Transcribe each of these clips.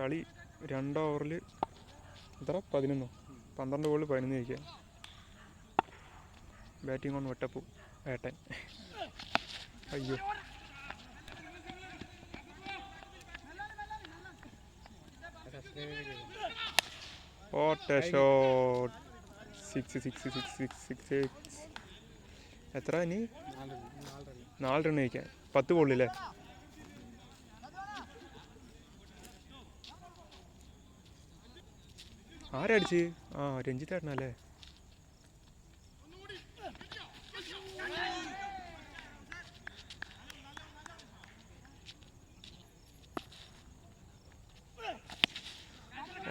കളി രണ്ട് ഓവറിൽ എത്ര? പതിനൊന്നോ? പന്ത്രണ്ട് ബോളിൽ പതിനൊന്ന് ജയിക്കുക ബാറ്റിംഗ് ഓൺ വെട്ടപ്പു. ഏട്ടൻ. അയ്യോ. ഓട്ട shot. Six six six six six six. എത്ര ഇനി? നാല് റൺ ജയിക്കാൻ. പത്ത് ബോളില്ലേ ആരടിച്ച് ആ രഞ്ജിത്തേട്ടനല്ലേ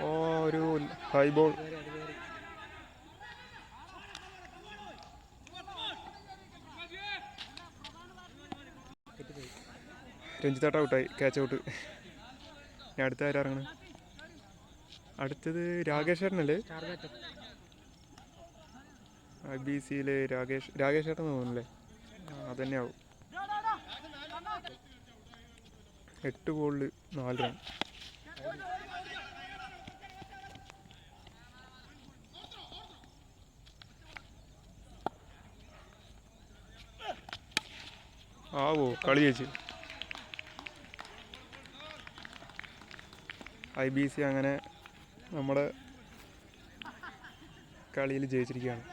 ഓ ഒരു ഹൈ ബോൾ രഞ്ജിത്തേട്ട ഔട്ടായി. ക്യാച്ച് ഔട്ട് ഞാൻ അടുത്ത ആരാ ഇറങ്ങണം? അടുത്തത് രാകേശ്വരനല്ലേ ഐ ബി സിയിലെ രാകേഷ് രാകേഷ് ചേട്ടൻ തോന്നുന്നല്ലേ ആ അതന്നെ ആവും എട്ട് ബോളിൽ നാല് റൺ. ആവോ കളി ചേച്ചി ഐ ബി സി അങ്ങനെ നമ്മുടെ കളിയിൽ ജയിച്ചിരിക്കുകയാണ്.